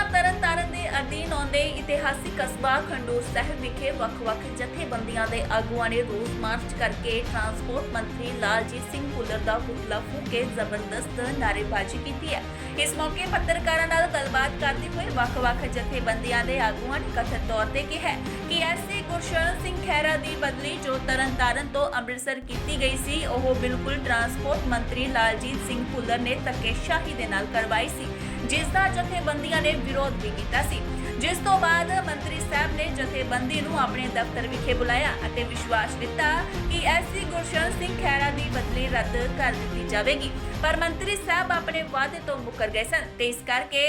ਜ਼ਿਲ੍ਹਾ ਤਰਨਤਾਰਨ ਦੇ ਅਧੀਨ ਆਉਂਦੇ ਇਤਿਹਾਸਿਕ ਕਸਬਾ ਖੰਡੂਰ ਸਾਹਿਬ ਵਿਖੇ ਵੱਖ-ਵੱਖ ਜਥੇਬੰਦੀਆਂ ਦੇ ਆਗੂਆਂ ਨੇ ਰੋਸ ਮਾਰਚ ਕਰਕੇ ਟਰਾਂਸਪੋਰਟ ਮੰਤਰੀ ਲਾਲਜੀਤ ਸਿੰਘ ਭੁੱਲਰ ਦਾ ਪੁਤਲਾ ਫੂਕ ਜ਼ਬਰਦਸਤ ਨਾਰੇਬਾਜ਼ੀ ਕੀਤੀ ਹੈ। ਇਸ ਮੌਕੇ ਪੱਤਰਕਾਰਾਂ ਨਾਲ ਗੱਲਬਾਤ ਕਰਦੇ ਹੋਏ ਵੱਖ-ਵੱਖ ਜਥੇਬੰਦੀਆਂ ਦੇ ਆਗੂਆਂ ਨੇ ਕਥਿਤ ਤੌਰ ਤੇ ਕਿਹਾ ਕਿ ਐਸਏ ਗੁਰਸ਼ਰਨ ਸਿੰਘ ਖੈਰਾ ਦੀ ਬਦਲੀ ਜੋ ਤਰਨਤਾਰਨ ਤੋਂ ਅੰਮ੍ਰਿਤਸਰ ਕੀਤੀ ਗਈ ਸੀ, ਉਹ ਬਿਲਕੁਲ ਟਰਾਂਸਪੋਰਟ ਮੰਤਰੀ ਲਾਲਜੀਤ ਸਿੰਘ ਭੁੱਲਰ ਨੇ ਧੱਕੇਸ਼ਾਹੀ ਦੇ ਨਾਲ ਕਰਵਾਈ ਸੀ। ਜਿਸ ਦਾ ਜਥੇਬੰਦੀਆਂ ਨੇ ਵਿਰੋਧ ਵੀ ਕੀਤਾ ਸੀ। ਜਿਸ ਤੋਂ ਬਾਅਦ ਮੰਤਰੀ ਸਾਹਿਬ ਨੇ ਜਥੇਬੰਦੀ ਨੂੰ ਆਪਣੇ ਦਫ਼ਤਰ ਵਿਖੇ ਬੁਲਾਇਆ ਅਤੇ ਵਿਸ਼ਵਾਸ ਦਿੱਤਾ ਕਿ ਐਸਸੀ ਗੁਰਸ਼ਰਨ ਸਿੰਘ ਖਹਿਰਾ ਦੀ ਬਦਲੀ ਰੱਦ ਕਰ ਦਿੱਤੀ ਜਾਵੇਗੀ। ਪਰ ਮੰਤਰੀ ਸਾਹਿਬ ਆਪਣੇ ਵਾਅਦੇ ਤੋਂ ਮੁੱਕਰ ਗਏ ਸਨ ਤੇ ਇਸ ਕਰਕੇ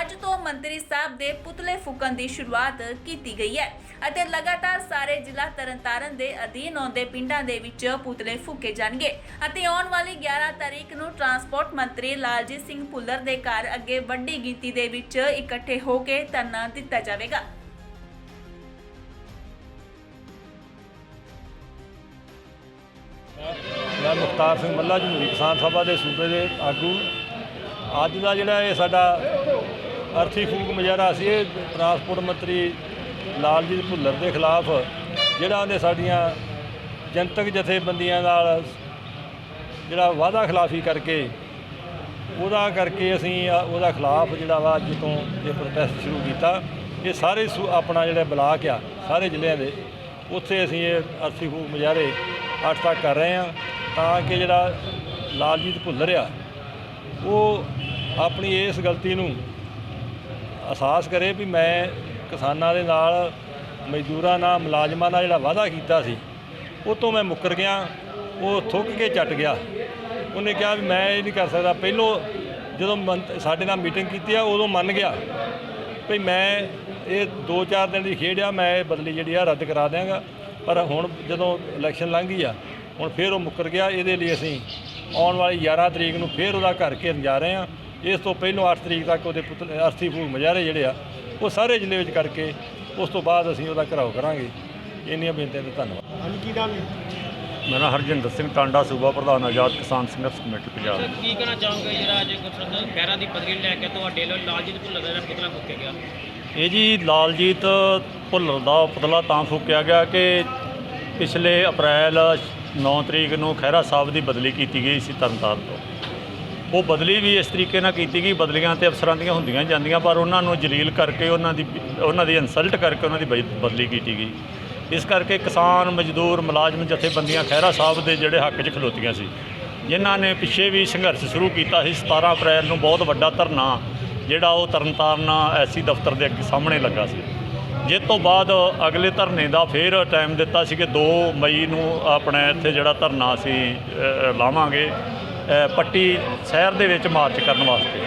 ਅੱਜ ਤੋਂ ਮੰਤਰੀ ਸਾਹਿਬ ਦੇ ਪੁਤਲੇ ਫੂਕਣ ਦੀ ਸ਼ੁਰੂਆਤ ਕੀਤੀ ਗਈ ਹੈ ਅਤੇ ਲਗਾਤਾਰ ਸਾਰੇ ਜ਼ਿਲ੍ਹਾ ਤਰਨਤਾਰਨ ਦੇ ਅਧੀਨ ਆਉਂਦੇ ਪਿੰਡਾਂ ਦੇ ਵਿੱਚ ਪੁਤਲੇ ਫੂਕੇ ਜਾਣਗੇ ਅਤੇ ਆਉਣ ਵਾਲੀ 11 ਤਾਰੀਖ ਨੂੰ ਟਰਾਂਸਪੋਰਟ ਮੰਤਰੀ ਲਾਲਜੀਤ ਸਿੰਘ ਭੁੱਲਰ ਦੇ ਘਰ ਅੱਗੇ ਵੱਡੀ ਗਿਣਤੀ ਦੇ ਵਿੱਚ ਇਕੱਠੇ ਹੋ ਕੇ ਧਰਨਾ ਦਿੱਤਾ ਜਾਵੇਗਾ। ਮੈਂ ਮੁਖਤਾਰ ਸਿੰਘ ਮੱਲਾ ਜਮਹੂਰੀ ਕਿਸਾਨ ਸਭਾ ਦੇ ਸੂਬੇ ਦੇ ਆਗੂ। ਅੱਜ ਦਾ ਜਿਹੜਾ ਇਹ ਸਾਡਾ ਅਰਥੀ ਫੂਕ ਮੁਜ਼ਾਹਰਾ ਸੀ, ਇਹ ਟਰਾਂਸਪੋਰਟ ਮੰਤਰੀ ਲਾਲਜੀਤ ਭੁੱਲਰ ਦੇ ਖਿਲਾਫ, ਜਿਹੜਾ ਉਹਨੇ ਸਾਡੀਆਂ ਜਨਤਕ ਜਥੇਬੰਦੀਆਂ ਨਾਲ ਜਿਹੜਾ ਵਾਅਦਾ ਖਿਲਾਫੀ ਕਰਕੇ ਉਹਦਾ ਕਰਕੇ ਅਸੀਂ ਉਹਦਾ ਖਿਲਾਫ ਜਿਹੜਾ ਵਾ ਅੱਜ ਤੋਂ ਇਹ ਪ੍ਰੋਟੈਸਟ ਸ਼ੁਰੂ ਕੀਤਾ। ਇਹ ਸਾਰੇ ਸੂ- ਆਪਣਾ ਜਿਹੜਾ ਬਲਾਕ ਆ, ਸਾਰੇ ਜ਼ਿਲ੍ਹਿਆਂ ਦੇ, ਉੱਥੇ ਅਸੀਂ ਇਹ ਅਰਥੀ ਫੂਕ ਮੁਜ਼ਾਹਰੇ ਅੱਜ ਤੱਕ ਕਰ ਰਹੇ ਹਾਂ ਤਾਂ ਕਿ ਜਿਹੜਾ ਲਾਲਜੀਤ ਭੁੱਲਰ ਆ, ਉਹ ਆਪਣੀ ਇਸ ਗਲਤੀ ਨੂੰ ਅਹਿਸਾਸ ਕਰੇ ਵੀ ਮੈਂ ਕਿਸਾਨਾਂ ਦੇ ਨਾਲ, ਮਜ਼ਦੂਰਾਂ ਨਾਲ, ਮੁਲਾਜ਼ਮਾਂ ਨਾਲ ਜਿਹੜਾ ਵਾਅਦਾ ਕੀਤਾ ਸੀ, ਉਹ ਤੋਂ ਮੈਂ ਮੁੱਕਰ ਗਿਆ, ਉਹ ਥੁੱਕ ਕੇ ਚੱਟ ਗਿਆ। ਉਹਨੇ ਕਿਹਾ ਵੀ ਮੈਂ ਇਹ ਨਹੀਂ ਕਰ ਸਕਦਾ। ਪਹਿਲੋਂ ਜਦੋਂ ਮੰਤ- ਸਾਡੇ ਨਾਲ ਮੀਟਿੰਗ ਕੀਤੀ ਆ, ਉਦੋਂ ਮੰਨ ਗਿਆ ਵੀ ਮੈਂ ਇਹ 2-4 ਦਿਨ ਦੀ ਖੇਡ ਆ, ਮੈਂ ਇਹ ਬਦਲੀ ਜਿਹੜੀ ਆ ਰੱਦ ਕਰਾ ਦਿਆਂਗਾ। ਪਰ ਹੁਣ ਜਦੋਂ ਇਲੈਕਸ਼ਨ ਲੰਘ ਗਈ ਆ, ਹੁਣ ਫੇਰ ਉਹ ਮੁੱਕਰ ਗਿਆ। ਇਹਦੇ ਲਈ ਅਸੀਂ ਆਉਣ ਵਾਲੀ 11 ਤਰੀਕ ਨੂੰ ਫੇਰ ਉਹਦਾ ਘਰ ਘੇਰਨ ਜਾ ਰਹੇ ਆ। ਇਸ ਤੋਂ ਪਹਿਲੋਂ 8 ਤਰੀਕ ਤੱਕ ਉਹਦੇ ਪੁੱਤ ਅਰਥੀ ਫੂਕ ਮੁਜ਼ਾਹਰੇ ਜਿਹੜੇ ਆ, ਉਹ ਸਾਰੇ ਜ਼ਿਲ੍ਹੇ ਵਿੱਚ ਕਰਕੇ ਉਸ ਤੋਂ ਬਾਅਦ ਅਸੀਂ ਉਹਦਾ ਘਰਾਓ ਕਰਾਂਗੇ। ਇੰਨੀਆਂ ਬੇਨਤੀਆਂ ਤੇ ਧੰਨਵਾਦ। ਹਾਂਜੀ, ਕੀ ਨਾਮ ਹੈ? ਮੇਰਾ ਨਾਂ ਹਰਜਿੰਦਰ ਸਿੰਘ ਟਾਂਡਾ ਸੂਬਾ ਪ੍ਰਧਾਨ ਆਜ਼ਾਦ ਕਿਸਾਨ ਸੰਘਰਸ਼ ਕਮੇਟੀ ਪੰਜਾਬ। ਸਰ ਕੀ ਕਹਿਣਾ ਚਾਹੋਗੇ ਜਿਹੜਾ ਅੱਜ ਗੁਰਸੰਦ ਖਹਿਰਾ ਦੀ ਪਦਵੀ ਲੈ ਕੇ ਤੁਹਾਡੇ ਵੱਲੋਂ ਲਾਲਜੀਤ ਭੁੱਲਰ ਦਾ ਪੁਤਲਾ ਫੂਕਿਆ ਗਿਆ? ਇਹ ਜੀ ਲਾਲਜੀਤ ਭੁੱਲਰ ਦਾ ਪੁਤਲਾ ਤਾਂ ਫੂਕਿਆ ਗਿਆ ਕਿ ਪਿਛਲੇ ਅਪ੍ਰੈਲ 9 ਤਰੀਕ ਨੂੰ ਖਹਿਰਾ ਸਾਹਿਬ ਦੀ ਬਦਲੀ ਕੀਤੀ ਗਈ ਸੀ ਤਰਨਤਾਰਨ ਤੋਂ। ਉਹ ਬਦਲੀ ਵੀ ਇਸ ਤਰੀਕੇ ਨਾਲ ਕੀਤੀ ਗਈ ਬਦਲੀਆਂ ਤੇ ਅਫਸਰਾਂ ਦੀਆਂ ਹੁੰਦੀਆਂ ਹੀ ਜਾਂਦੀਆਂ ਪਰ ਉਹਨਾਂ ਨੂੰ ਜਲੀਲ ਕਰਕੇ ਉਹਨਾਂ ਦੀ ਉਹਨਾਂ ਦੀ ਇਨਸਲਟ ਕਰਕੇ ਉਹਨਾਂ ਦੀ ਬਜ- ਬਦਲੀ ਕੀਤੀ ਗਈ। ਇਸ ਕਰਕੇ ਕਿਸਾਨ ਮਜ਼ਦੂਰ ਮੁਲਾਜ਼ਮ ਜਥੇਬੰਦੀਆਂ ਖਹਿਰਾ ਸਾਹਿਬ ਦੇ ਜਿਹੜੇ ਹੱਕ 'ਚ ਖਲੋਤੀਆਂ ਸੀ, ਜਿਨ੍ਹਾਂ ਨੇ ਪਿੱਛੇ ਵੀ ਸੰਘਰਸ਼ ਸ਼ੁਰੂ ਕੀਤਾ ਸੀ 17 ਅਪ੍ਰੈਲ ਨੂੰ ਬਹੁਤ ਵੱਡਾ ਧਰਨਾ, ਜਿਹੜਾ ਉਹ ਤਰਨਤਾਰਨ ਐਸੀ ਦਫ਼ਤਰ ਦੇ ਅੱਗੇ ਸਾਹਮਣੇ ਲੱਗਾ ਸੀ। ਜਿਸ ਤੋਂ ਬਾਅਦ ਅਗਲੇ ਧਰਨੇ ਦਾ ਫੇਰ ਟਾਈਮ ਦਿੱਤਾ ਸੀ ਕਿ 2 ਮਈ ਨੂੰ ਆਪਣੇ ਇੱਥੇ ਜਿਹੜਾ ਧਰਨਾ ਅਸੀਂ ਲਾਵਾਂਗੇ ਪੱਟੀ ਸ਼ਹਿਰ ਦੇ ਵਿੱਚ ਮਾਰਚ ਕਰਨ ਵਾਸਤੇ।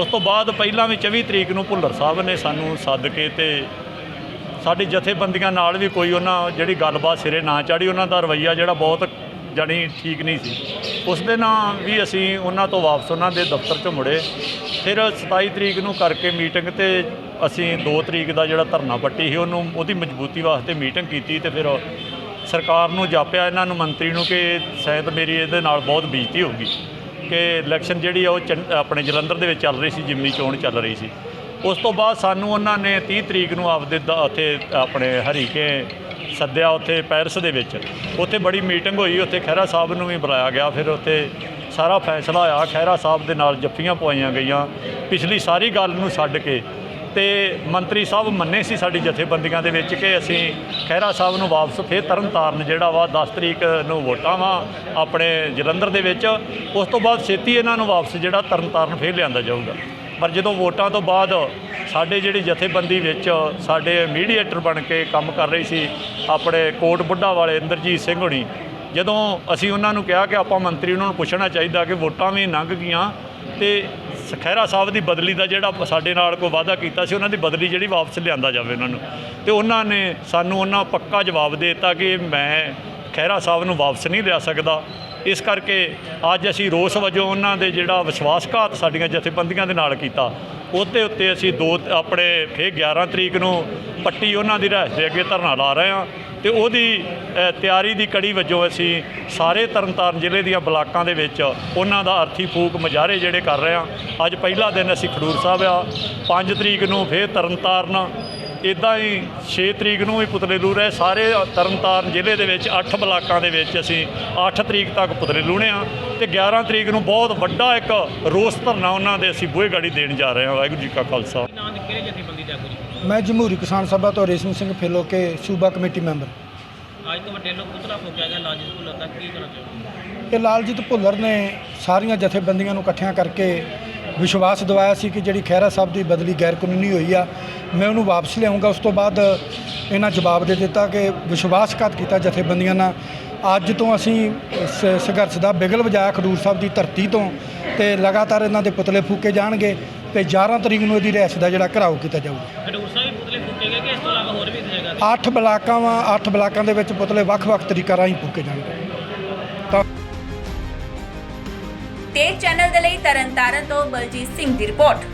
ਉਸ ਤੋਂ ਬਾਅਦ ਪਹਿਲਾਂ ਵੀ 24 ਤਰੀਕ ਨੂੰ ਭੁੱਲਰ ਸਾਹਿਬ ਨੇ ਸਾਨੂੰ ਸੱਦ ਕੇ ਤੇ ਸਾਡੀ ਜਥੇਬੰਦੀਆਂ ਨਾਲ ਵੀ ਕੋਈ ਉਹਨਾਂ ਜਿਹੜੀ ਗੱਲਬਾਤ ਸਿਰੇ ਨਾ ਚਾੜੀ, ਉਹਨਾਂ ਦਾ ਰਵੱਈਆ ਜਿਹੜਾ ਬਹੁਤ ਜਾਣੀ ਠੀਕ ਨਹੀਂ ਸੀ। ਉਸ ਦੇ ਨਾਲ ਵੀ ਅਸੀਂ ਉਹਨਾਂ ਤੋਂ ਵਾਪਸ ਉਹਨਾਂ ਦੇ ਦਫ਼ਤਰ 'ਚੋਂ ਮੁੜੇ। ਫਿਰ 27 ਤਰੀਕ ਨੂੰ ਕਰਕੇ ਮੀਟਿੰਗ ਤੇ ਅਸੀਂ 2 ਤਰੀਕ ਦਾ ਜਿਹੜਾ ਧਰਨਾ ਪੱਟੀ ਸੀ, ਉਹਨੂੰ, ਉਹਦੀ ਮਜ਼ਬੂਤੀ ਵਾਸਤੇ ਮੀਟਿੰਗ ਕੀਤੀ ਤੇ ਫਿਰ ਸਰਕਾਰ ਨੂੰ ਜਾਪਿਆ ਇਹਨਾਂ ਨੂੰ, ਮੰਤਰੀ ਨੂੰ ਕਿ ਸ਼ਾਇਦ ਮੇਰੀ ਇਹਦੇ ਨਾਲ ਬਹੁਤ ਬੇਇੱਜ਼ਤੀ ਹੋਊਗੀ ਕਿ ਇਲੈਕਸ਼ਨ ਜਿਹੜੀ ਆ ਉਹ ਚੰ- ਆਪਣੇ ਜਲੰਧਰ ਦੇ ਵਿੱਚ ਚੱਲ ਰਹੀ ਸੀ, ਜਿਮਨੀ ਚੋਣ ਚੱਲ ਰਹੀ ਸੀ। ਉਸ ਤੋਂ ਬਾਅਦ ਸਾਨੂੰ ਉਹਨਾਂ ਨੇ 30 ਤਰੀਕ ਨੂੰ ਆਪਦੇ ਦ- ਉੱਥੇ ਆਪਣੇ ਹਰੀਕੇ ਸੱਦਿਆ ਉੱਥੇ ਪੈਰਿਸ ਦੇ ਵਿੱਚ। ਉੱਥੇ ਬੜੀ ਮੀਟਿੰਗ ਹੋਈ, ਉੱਥੇ ਖਹਿਰਾ ਸਾਹਿਬ ਨੂੰ ਵੀ ਬੁਲਾਇਆ ਗਿਆ। ਫਿਰ ਉੱਥੇ ਸਾਰਾ ਫੈਸਲਾ ਹੋਇਆ, ਖਹਿਰਾ ਸਾਹਿਬ ਦੇ ਨਾਲ ਜੱਫੀਆਂ ਪਵਾਈਆਂ ਗਈਆਂ। ਪਿਛਲੀ ਸਾਰੀ ਗੱਲ ਨੂੰ ਛੱਡ ਕੇ ਤੇ ਮੰਤਰੀ ਸਾਹਿਬ ਮੰਨੇ ਸੀ ਸਾਡੀ ਜਥੇਬੰਦੀਆਂ ਦੇ ਵਿੱਚ ਕਿ ਅਸੀਂ ਖਹਿਰਾ ਸਾਹਿਬ ਨੂੰ ਵਾਪਸ ਫੇਰ ਤਰਨਤਾਰਨ ਜਿਹੜਾ ਵਾ 10 ਤਰੀਕ ਨੂੰ ਵੋਟਾਂ ਵਾ ਆਪਣੇ ਜਲੰਧਰ ਦੇ ਵਿੱਚ। ਉਸ ਤੋਂ ਬਾਅਦ ਛੇਤੀ ਇਹਨਾਂ ਨੂੰ ਵਾਪਸ ਜਿਹੜਾ ਤਰਨਤਾਰਨ ਫੇਰ ਲਿਆਂਦਾ ਜਾਊਗਾ। ਪਰ ਜਦੋਂ ਵੋਟਾਂ ਤੋਂ ਬਾਅਦ ਸਾਡੇ ਜਿਹੜੀ ਜਥੇਬੰਦੀ ਵਿੱਚ ਸਾਡੇ ਮੀਡੀਏਟਰ ਬਣ ਕੇ ਕੰਮ ਕਰ ਰਹੀ ਸੀ, ਆਪਣੇ ਕੋਟ ਬੁੱਢਾ ਵਾਲੇ ਇੰਦਰਜੀਤ ਸਿੰਘ ਹੁਣੀ, ਜਦੋਂ ਅਸੀਂ ਉਹਨਾਂ ਨੂੰ ਕਿਹਾ ਕਿ ਆਪਾਂ ਮੰਤਰੀ ਉਹਨਾਂ ਨੂੰ ਪੁੱਛਣਾ ਚਾਹੀਦਾ ਕਿ ਵੋਟਾਂ ਵੀ ਲੰਘ ਗਈਆਂ ਤੇ ਖਹਿਰਾ ਸਾਹਿਬ ਦੀ ਬਦਲੀ ਦਾ ਜਿਹੜਾ ਸਾਡੇ ਨਾਲ ਕੋਈ ਵਾਅਦਾ ਕੀਤਾ ਸੀ, ਉਹਨਾਂ ਦੀ ਬਦਲੀ ਜਿਹੜੀ ਵਾਪਸ ਲਿਆਂਦਾ ਜਾਵੇ ਉਹਨਾਂ ਨੂੰ। ਤੇ ਉਹਨਾਂ ਨੇ ਸਾਨੂੰ ਉਹਨਾਂ ਪੱਕਾ ਜਵਾਬ ਦੇ ਦਿੱਤਾ ਕਿ ਮੈਂ ਖਹਿਰਾ ਸਾਹਿਬ ਨੂੰ ਵਾਪਸ ਨਹੀਂ ਲਿਆ ਸਕਦਾ। ਇਸ ਕਰਕੇ ਅੱਜ ਅਸੀਂ ਰੋਸ ਵਜੋਂ ਉਹਨਾਂ ਦੇ ਜਿਹੜਾ ਵਿਸ਼ਵਾਸਘਾਤ ਸਾਡੀਆਂ ਜਥੇਬੰਦੀਆਂ ਦੇ ਨਾਲ ਕੀਤਾ, ਉਹਦੇ ਉੱਤੇ ਅਸੀਂ ਦੋ ਆਪਣੇ ਫੇਰ 11 ਤਰੀਕ ਨੂੰ ਪੱਟੀ ਉਹਨਾਂ ਦੀ ਰਹਿਸ਼ ਦੇ ਅੱਗੇ ਧਰਨਾ ਲਾ ਰਹੇ ਹਾਂ ਤੇ ਉਹਦੀ ਤਿਆਰੀ ਦੀ ਕੜੀ ਵਜੋਂ ਅਸੀਂ ਸਾਰੇ ਤਰਨਤਾਰਨ ਜ਼ਿਲ੍ਹੇ ਦੀਆਂ ਬਲਾਕਾਂ ਦੇ ਵਿੱਚ ਉਹਨਾਂ ਦਾ ਅਰਥੀ ਫੂਕ ਮੁਜ਼ਾਹਰੇ ਜਿਹੜੇ ਕਰ ਰਹੇ ਹਾਂ। ਅੱਜ ਪਹਿਲਾ ਦਿਨ ਅਸੀਂ ਖਡੂਰ ਸਾਹਿਬ ਆ 5 ਤਰੀਕ ਨੂੰ ਫੇਰ ਤਰਨਤਾਰਨ ਇਦਾਂ ਹੀ 6 ਤਰੀਕ ਨੂੰ ਵੀ ਪੁਤਲੇ ਲੂ ਰਹੇ ਸਾਰੇ ਤਰਨਤਾਰਨ ਜ਼ਿਲ੍ਹੇ ਦੇ ਵਿੱਚ 8 ਬਲਾਕਾਂ ਦੇ ਵਿੱਚ ਅਸੀਂ 8 ਤਰੀਕ ਤੱਕ ਪੁਤਲੇ ਲੂਣੇ ਆ ਤੇ 11 ਤਰੀਕ ਨੂੰ ਬਹੁਤ ਵੱਡਾ ਇੱਕ ਰੋਸ ਧਰਨਾ ਉਹਨਾਂ ਦੇ ਅਸੀਂ ਬੂਹੇ ਗਾੜੀ ਦੇਣ ਜਾ ਰਹੇ ਹਾਂ। ਵਾਹਿਗੁਰੂ ਜੀ ਕਾ ਖਾਲਸਾ। ਮੈਂ ਜਮਹੂਰੀ ਕਿਸਾਨ ਸਭਾ ਤੋਂ ਰੇਸ਼ਮ ਸਿੰਘ ਫੇਲੋ ਕੇ ਸੂਬਾ ਕਮੇਟੀ ਮੈਂਬਰ। ਅੱਜ ਤੁਹਾਡੇ ਵੱਲੋਂ ਪੁਤਲਾ ਫੂਕਿਆ ਗਿਆ ਲਾਲਜੀਤ ਭੁੱਲਰ ਦਾ ਕੀ ਕਹਿਣਾ ਚਾਹੋਗੇ ਇਹ ਲਾਲਜੀਤ ਭੁੱਲਰ ਨੇ ਸਾਰੀਆਂ ਜਥੇਬੰਦੀਆਂ ਨੂੰ ਇਕੱਠਿਆਂ ਕਰਕੇ ਵਿਸ਼ਵਾਸ ਦਿਵਾਇਆ ਸੀ ਕਿ ਜਿਹੜੀ ਖਹਿਰਾ ਸਾਹਿਬ ਦੀ ਬਦਲੀ ਗੈਰ ਕਾਨੂੰਨੀ ਹੋਈ ਆ ਮੈਂ ਉਹਨੂੰ ਵਾਪਸ ਲਿਆਉਂਗਾ ਉਸ ਤੋਂ ਬਾਅਦ ਇਹਨਾਂ ਜਵਾਬ ਦੇ ਦਿੱਤਾ ਕਿ ਵਿਸ਼ਵਾਸਘਾਤ ਕੀਤਾ ਜਥੇਬੰਦੀਆਂ ਨਾਲ। ਅੱਜ ਤੋਂ ਅਸੀਂ ਸੰਘਰਸ਼ ਦਾ ਬਿਗਲ ਵਜਾਇਆ ਖਡੂਰ ਸਾਹਿਬ ਦੀ ਧਰਤੀ ਤੋਂ ਤੇ ਲਗਾਤਾਰ ਇਹਨਾਂ ਦੇ ਪੁਤਲੇ ਫੂਕੇ ਜਾਣਗੇ ਤੇ 11 ਤਰੀਕ ਨੂੰ ਇਹਦੀ ਰਿਹਾਇਸ਼ ਦਾ ਜਿਹੜਾ ਘਰਾਓ ਕੀਤਾ ਜਾਊਗਾ। ਖਡੂਰ ਸਾਹਿਬ ਪੁਤਲੇ ਫੂਕੇ ਗਏ ਕਿ ਇਸ ਤੋਂ ਇਲਾਵਾ ਹੋਰ ਵੀ ਜਗ੍ਹਾ ਤੇ? ਅੱਠ ਬਲਾਕਾਂ ਵਾਂ ਅੱਠ ਬਲਾਕਾਂ ਦੇ ਵਿੱਚ ਪੁਤਲੇ ਵੱਖ-ਵੱਖ ਤਰੀਕਾਂ ਰਾਹੀਂ ਫੂਕੇ ਜਾਣਗੇ। ਤਾਂ ਤੇ ਚੈਨਲ ਦੇ ਲਈ ਤਰਨਤਾਰਨ ਤੋਂ ਬਲਜੀਤ ਸਿੰਘ ਦੀ ਰਿਪੋਰਟ।